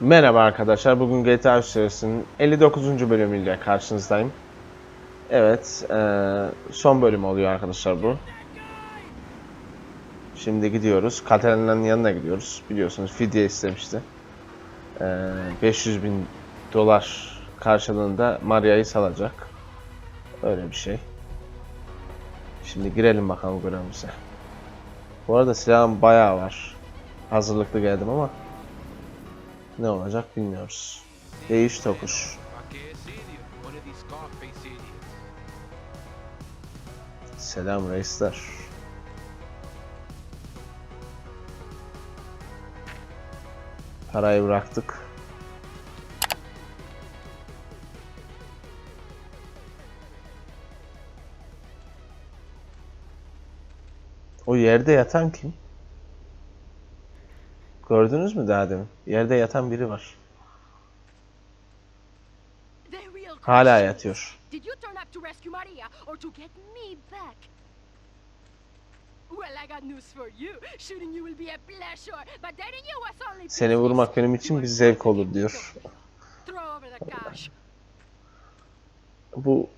Merhaba arkadaşlar. Bugün GTA 3 serisinin 59. bölümüyle karşınızdayım. Evet, eee, son bölüm oluyor arkadaşlar bu. Şimdi gidiyoruz. Katarina'nın yanına gidiyoruz. Biliyorsunuz fidye istemişti. Eee, 500 bin dolar karşılığında Maria'yı salacak. Öyle bir şey. Şimdi girelim bakalım görevimize. Bu arada silahım bayağı var. Hazırlıklı geldim ama ne olacak bilmiyoruz. Değiş tokuş. Selam reisler. Parayı bıraktık. O yerde yatan kim? Gördünüz mü daha demin? Yerde yatan biri var. Hala yatıyor. Did you turn up to rescue Maria or to get me back? Well, I got news for you. Shooting you will be a pleasure, but dating you was only Seni vurmak benim için bir zevk olur diyor. Bu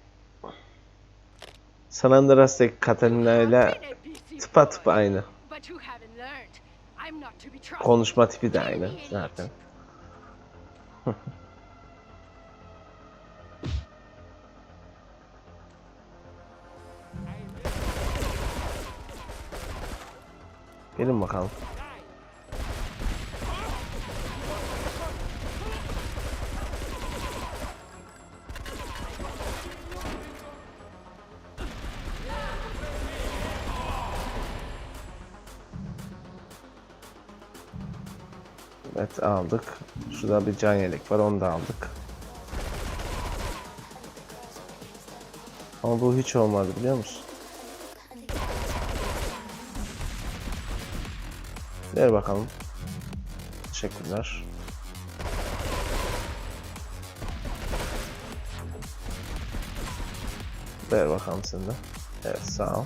San Andreas'taki Catalina ile I've been a busy tıpatıp boy, aynı. But you haven't Konuşma tipi de aynı zaten. Gelin bakalım. Evet aldık. Şurada bir can yelek var onu da aldık. Ama bu hiç olmadı biliyor musun? Ver bakalım. Teşekkürler. Ver bakalım sen de. Evet sağ ol.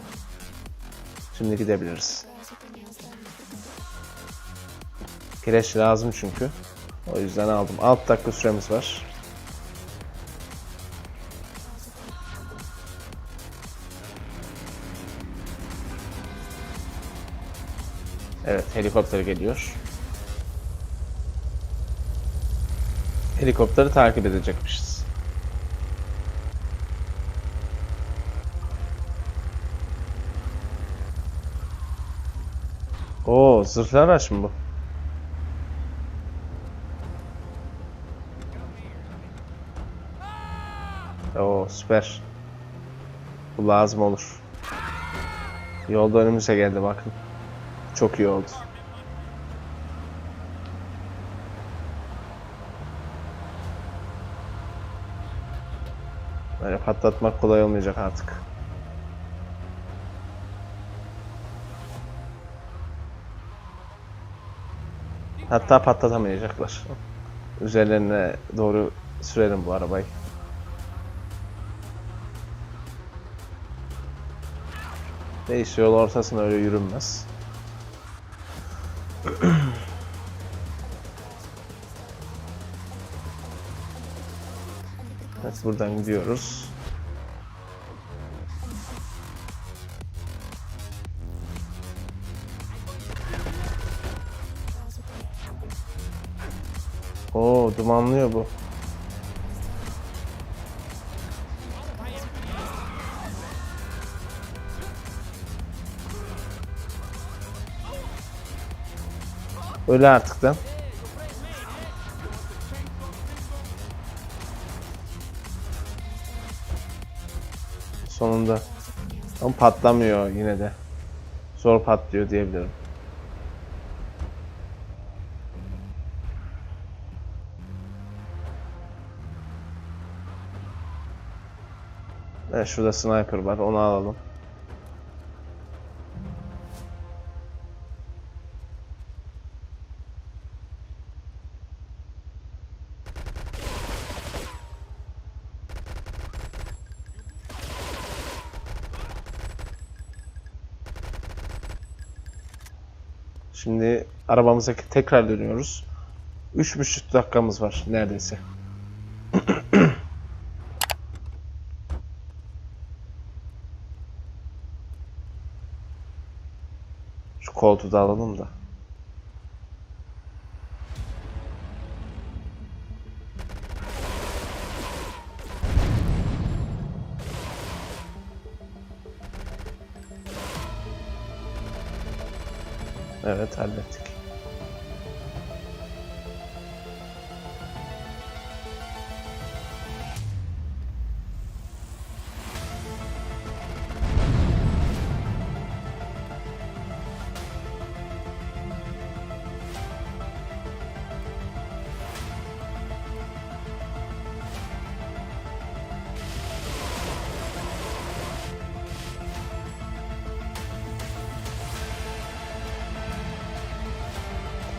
Şimdi gidebiliriz. Kireç lazım çünkü. O yüzden aldım. 6 dakika süremiz var. Evet helikopter geliyor. Helikopteri takip edecekmişiz. Oo zırhlı araç mı bu? Süper. Bu lazım olur. Yolda önümüze geldi bakın. Çok iyi oldu. Böyle patlatmak kolay olmayacak artık. Hatta patlatamayacaklar. Üzerlerine doğru sürelim bu arabayı. Neyse yol ortasına öyle yürünmez. Evet buradan gidiyoruz. Oo dumanlıyor bu. Öyle artık da. Sonunda. Ama patlamıyor yine de. Zor patlıyor diyebilirim. Evet şurada sniper var onu alalım. Şimdi arabamıza tekrar dönüyoruz. Üç buçuk dakikamız var neredeyse. Şu koltuğu da alalım da. Evet hallettik.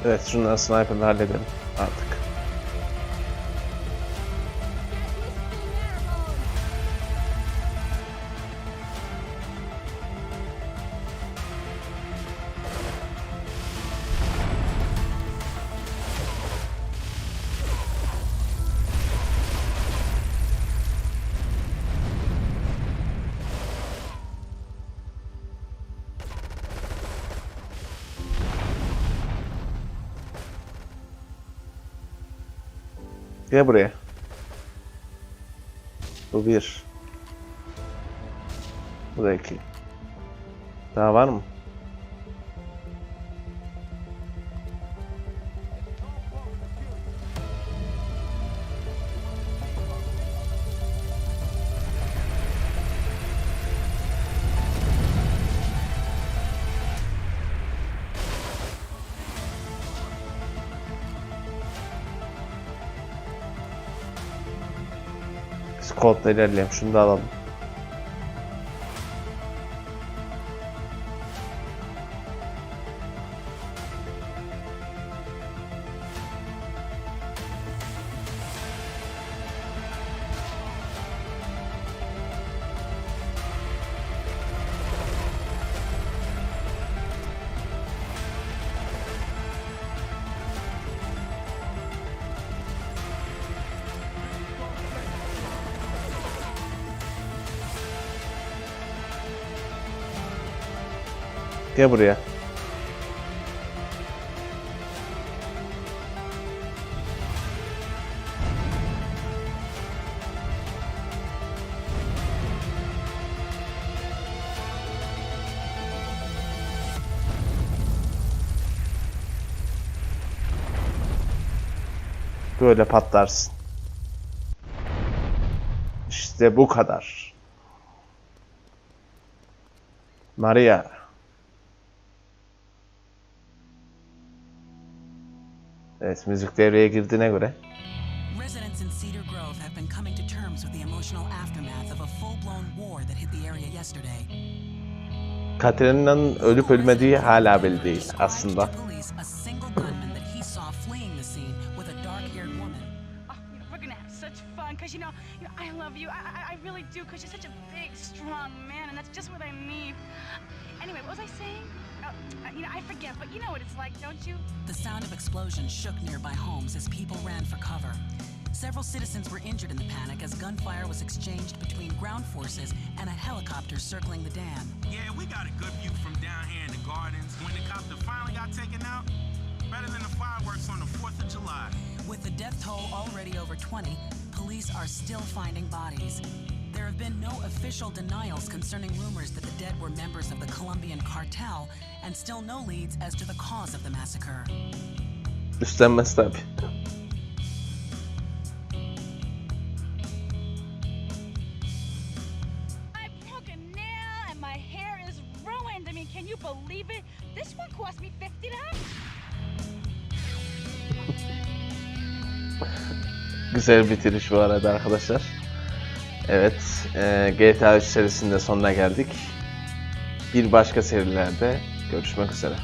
Evet şunları sniper'la halledelim artık. Gel buraya. Bu bir. Bu da iki. Daha var mı? Biz kodla ilerleyelim. Şunu da alalım. Gel buraya. Böyle patlarsın. İşte bu kadar. Maria. Evet müzik devreye girdiğine göre Residents in Cedar Grove have been coming to terms with the emotional aftermath of a full-blown war that hit the area yesterday. Katerina'nın ölüp ölmediği hala belli değil aslında. Woman. Oh, you know, we're gonna have such fun, cause you know, you know, I love you. I, I, I really do, cause you're such a big, strong man, and that's just what I need. Anyway, what was I saying? Oh, uh, you know, I forget, but you know what it's like, don't you? The sound of explosions shook nearby homes as people ran for cover. Several citizens were injured in the panic as gunfire was exchanged between ground forces and a helicopter circling the dam. Yeah, we got a good view from down here in the gardens. When the copter finally got taken out, better than the fireworks on the 4th of July. With the death toll already over 20, police are still finding bodies. There have been no official denials concerning rumors that the dead were members of the Colombian cartel, and still no leads as to the cause of the massacre. Is that my step? I broke a nail and my hair is ruined. I mean, can you believe it? This one cost me fifty dollars. Güzel bitiriş bu arada arkadaşlar. Evet, e, GTA 3 serisinin de sonuna geldik. Bir başka serilerde görüşmek üzere.